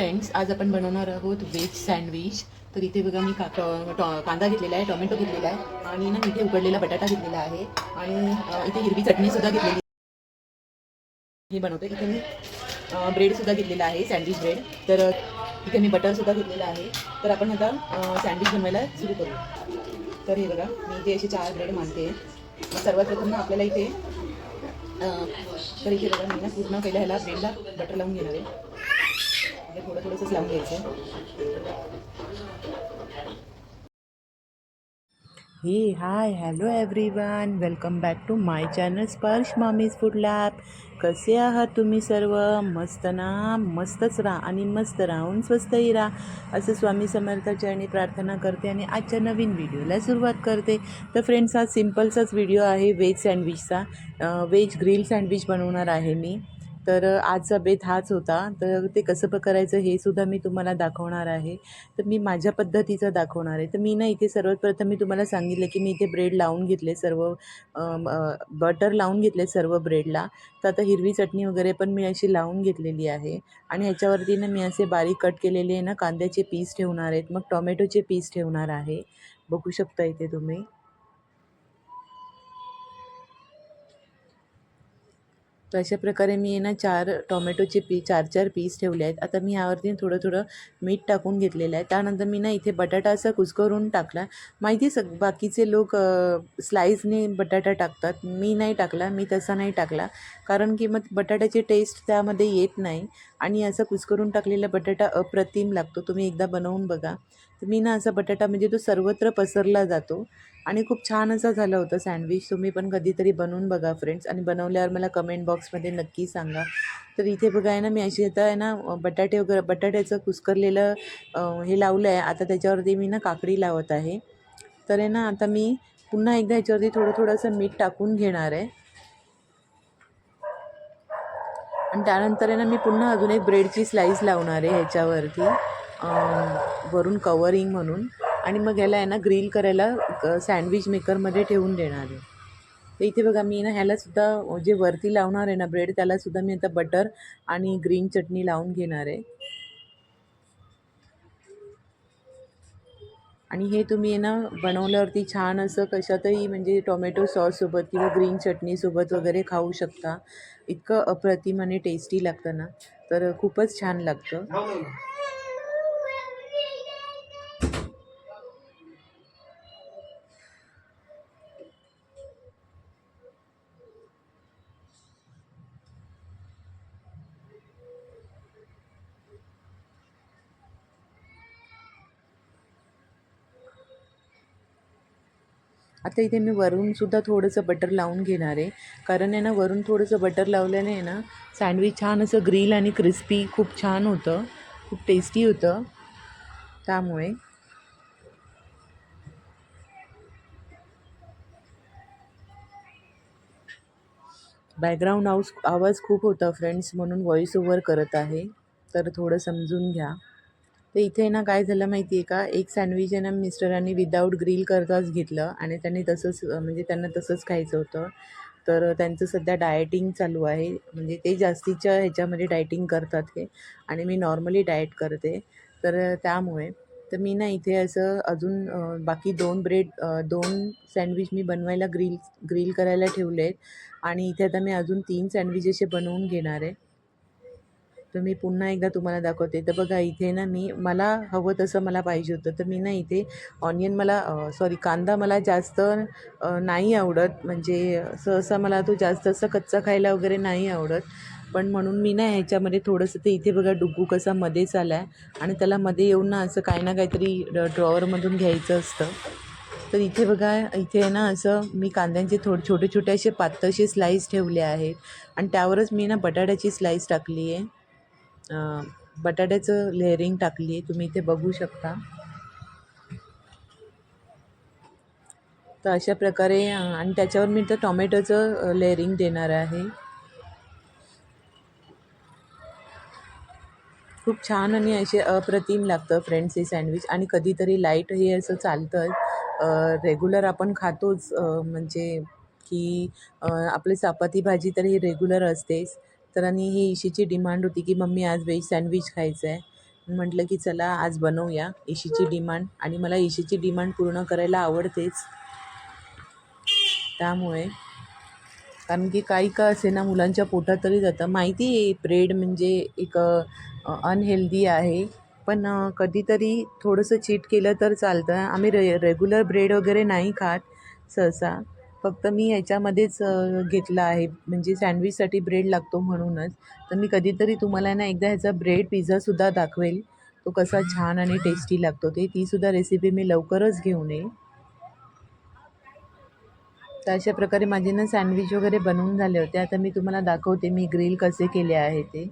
Friends आज आपण बनवणार आहोत व्हेज सँडविच तर इथे बघा मी का टॉ- कांदा घेतलेला आहे टोमॅटो घेतलेला आहे आणि ना इथे उकडलेला बटाटा घेतलेला आहे. आणि इथे हिरवी चटणीसुद्धा घेतलेली हे बनवते. इथे मी ब्रेडसुद्धा घेतलेला आहे सँडविच ब्रेड तर इथे मी बटरसुद्धा घेतलेला आहे. तर आपण आता सँडविच बनवायला सुरू करू. तर हे बघा मी इथे असे चार ब्रेड मानते सर्वात प्रथम ना आपल्याला इथे तर इथे बघा मी ना पूर्ण पहिल्या ह्याला ब्रेडला बटर लावून घेणार आहे. म्हणजे थोडं थोडंसंच लावून घ्यायचं. हे hi hello everyone welcome back to my channel Sparsh mommy's food lab कसे आहात तुम्ही सर्व? मस्त ना? मस्तच राहा आणि मस्त राहून स्वस्तही राहा. असं स्वामी समर्थाचरणी प्रार्थना करते आणि आजच्या नवीन व्हिडिओला सुरुवात करते. तर फ्रेंड्स हा सिम्पलचाच व्हिडिओ आहे. व्हेज सँडविचचा व्हेज ग्रिल सँडविच बनवणार आहे मी. तर आजचा बेत हाच होता. तर ते कसं प करायचं हे सुद्धा मी तुम्हाला दाखवणार आहे. तर मी माझ्या पद्धतीचं दाखवणार आहे. तर मी ना इथे सर्वात प्रथम मी तुम्हाला सांगितलं की मी इथे ब्रेड लावून घेतले सर्व बटर लावून घेतले सर्व ब्रेडला. तर आता हिरवी चटणी वगैरे पण मी अशी लावून घेतलेली आहे. आणि ह्याच्यावरती ना मी असे बारीक कट केलेले आहे ना कांद्याचे पीस ठेवणार आहेत. मग टॉमॅटोचे पीस ठेवणार आहे. बघू शकता इथे तुम्ही. तर अशा प्रकारे मी आहे ना चार टोमॅटोचे पी चार चार पीस ठेवले आहेत. आता मी यावरती थोडं थोडं मीठ टाकून घेतलेलं आहे. त्यानंतर मी ना इथे बटाटा असा कुस्करून टाकला. माहिती आहे सग बाकीचे लोक स्लाईसने बटाटा टाकतात. मी नाही टाकला मी तसा नाही टाकला. कारण की मग बटाट्याची टेस्ट त्यामध्ये येत नाही. आणि असं कुस्करून टाकलेला बटाटा अप्रतिम लागतो. तुम्ही एकदा बनवून बघा. तर मी ना असा बटाटा म्हणजे तो सर्वत्र पसरला जातो. आणि खूप छान असा झालं होतं सँडविच. तुम्ही पण कधीतरी बनवून बघा फ्रेंड्स. आणि बनवल्यावर मला कमेंट बॉक्समध्ये नक्की सांगा. तर इथे बघा आहे ना मी अशी आता आहे ना बटाटे वगैरे बटाट्याचं कुस्करलेलं हे लावलं आहे आता त्याच्यावरती मी ना काकडी लावत आहे. तर आहे ना आता मी पुन्हा एकदा ह्याच्यावरती थोडं थोडंसं मीठ टाकून घेणार आहे. आणि त्यानंतर आहे ना मी पुन्हा अजून एक ब्रेडची स्लाईस लावणार आहे ह्याच्यावरती. वरून कवरिंग म्हणून. आणि मग ह्याला आहे ना ग्रिल करायला सँडविच मेकरमध्ये ठेवून देणार आहे. तर इथे बघा मी ना ह्यालासुद्धा जे वरती लावणार आहे ना ब्रेड त्यालासुद्धा मी आता बटर आणि ग्रीन चटणी लावून घेणार आहे. आणि हे तुम्ही आहे ना बनवल्यावरती छान असं कशातही म्हणजे टोमॅटो सॉससोबत किंवा ग्रीन चटणीसोबत वगैरे खाऊ शकता. इतकं अप्रतिम आणि टेस्टी लागतं ना. तर खूपच छान लागतं. आता इथे मी वरूनसुद्धा थोडंसं बटर लावून घेणार आहे. कारण आहे ना वरून थोडंसं बटर लावल्याने आहे ना सँडविच छान असं ग्रिल आणि क्रिस्पी खूप छान होतं. खूप टेस्टी होतं. त्यामुळे. बॅकग्राऊंड आवाज आवाज खूप होता फ्रेंड्स म्हणून व्हॉईस ओव्हर करत आहे. तर थोडं समजून घ्या. तर इथे ना काय झालं माहिती आहे का? एक सँडविच आहे ना मिस्टरांनी विदाऊट ग्रिल करताच घेतलं आणि त्यांनी तसंच म्हणजे त्यांना तसंच खायचं होतं. तर त्यांचं सध्या डायटिंग चालू आहे. म्हणजे ते जास्तीच्या ह्याच्यामध्ये डायटिंग करतात हे. आणि मी नॉर्मली डाएट करते. तर त्यामुळे तर मी ना इथे असं अजून बाकी दोन ब्रेड दोन सँडविच मी बनवायला ग्रिल ग्रिल करायला ठेवले आहेत आणि इथे आता मी अजून तीन सँडविच असे बनवून घेणार आहे. तर मी पुन्हा एकदा तुम्हाला दाखवते. तर बघा इथे ना मी मला हवं तसं मला पाहिजे होतं. तर मी ना इथे ऑनियन मला सॉरी कांदा मला जास्त नाही आवडत. म्हणजे सहसा मला तो जास्त असं कच्चा खायला वगैरे नाही आवडत. पण म्हणून मी ना ह्याच्यामध्ये थोडंसं ते इथे बघा डुगू कसा मध्येच आला आहे आणि त्याला मध्ये येऊन ना असं काही ना काहीतरी ड्रॉवरमधून घ्यायचं असतं. तर इथे बघा इथे ना असं मी कांद्यांचे थोडे छोटे छोटे असे पातळशे स्लाईस ठेवले आहेत. आणि त्यावरच मी ना बटाट्याची स्लाईस टाकली आहे. बटाट्याचं लेअरिंग टाकली आहे. तुम्ही इथे बघू शकता. तर अशा प्रकारे आणि त्याच्यावर मी तर टॉमॅटोचं लेअरिंग देणार आहे. खूप छान आणि असे अप्रतिम लागतं फ्रेंड्स हे सँडविच आणि कधीतरी लाइट हे असं चालतं. रेग्युलर आपण खातोच. म्हणजे की आपली चपाती भाजी तर ही रेग्युलर असतेच. तर आणि ही इशीची डिमांड होती की मम्मी आज व्हेज सँडविच खायचं आहे म्हटलं की चला आज बनवूया इशीची डिमांड. आणि मला इशीची डिमांड पूर्ण करायला आवडतेच. त्यामुळे कारण की काही का असे ना मुलांच्या पोटात तरी जातं. माहिती आहे ब्रेड म्हणजे एक अनहेल्दी आहे. पण कधीतरी थोडंसं चीट केलं तर चालतं. आम्ही रे रेग्युलर ब्रेड वगैरे नाही खात सहसा. फक्त मी याच्यामध्येच घेतला आहे. म्हणजे सँडविचसाठी ब्रेड लागतो म्हणूनच. तर मी कधीतरी तुम्हाला ना एकदा ह्याचा ब्रेड पिझ्झासुद्धा दाखवेल. तो कसा छान आणि टेस्टी लागतो. ते तीसुद्धा रेसिपी मी लवकरच घेऊन येईल तर अशा प्रकारे माझे ना सँडविच वगैरे बनवून झाले होते. आता मी तुम्हाला दाखवते मी ग्रिल कसे केले आहे ते.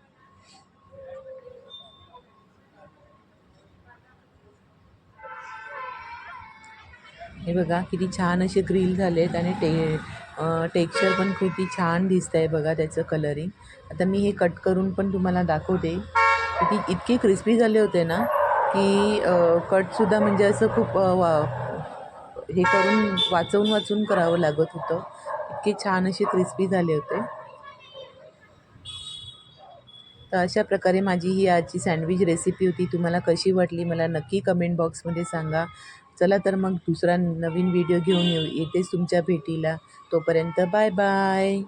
हे बघा किती छान असे ग्रिल झाले आहेत आणि टे टेक्स्चर पण किती छान दिसत आहे बघा त्याचं कलरिंग आता मी हे कट करून पण तुम्हाला दाखवते. किती इतके क्रिस्पी झाले होते ना की कटसुद्धा म्हणजे असं खूप वा हे करून वाचवून वाचून करावं लागत होतं. इतके छान असे क्रिस्पी झाले होते. तर अशा प्रकारे माझी ही आजची सँडविच रेसिपी होती. तुम्हाला कशी वाटली मला नक्की कमेंट बॉक्समध्ये सांगा. चला तर मग दुसरा नवीन व्हिडिओ घेऊन येऊ. येतेच तुमच्या भेटीला. तोपर्यंत बाय बाय